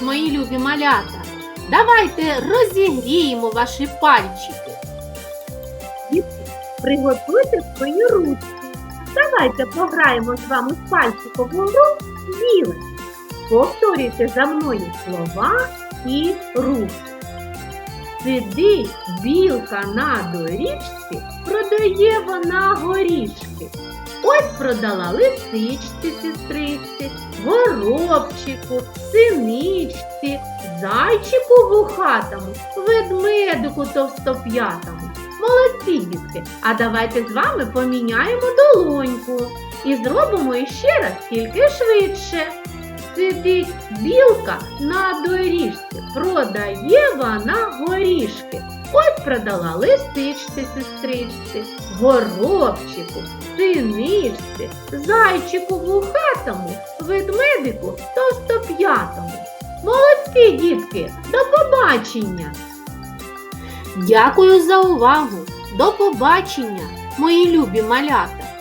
мої любі малята. Давайте розігріємо ваші пальчики. Приготуйте свої ручки. Давайте пограємо з вами в пальчикову гру «Біле». Повторюйте за мною слова і рухи. Сидить білка на доріжці, продає вона горішки. Ось продала лисичці сестричці, горобчику, синичці, зайчику вухатому, ведмедику товстоп'ятому. Молодці, дітки! А давайте з вами поміняємо долоньку і зробимо іще раз тільки швидше. Сидить білка на доріжці, продає вона горішки. Ось продала лисичці сестричці, горобчику, синичці, зайчику вухатому, ведмедику товстоп'ятому. Молодці, дітки! До побачення! Дякую за увагу. До побачення, мої любі малята.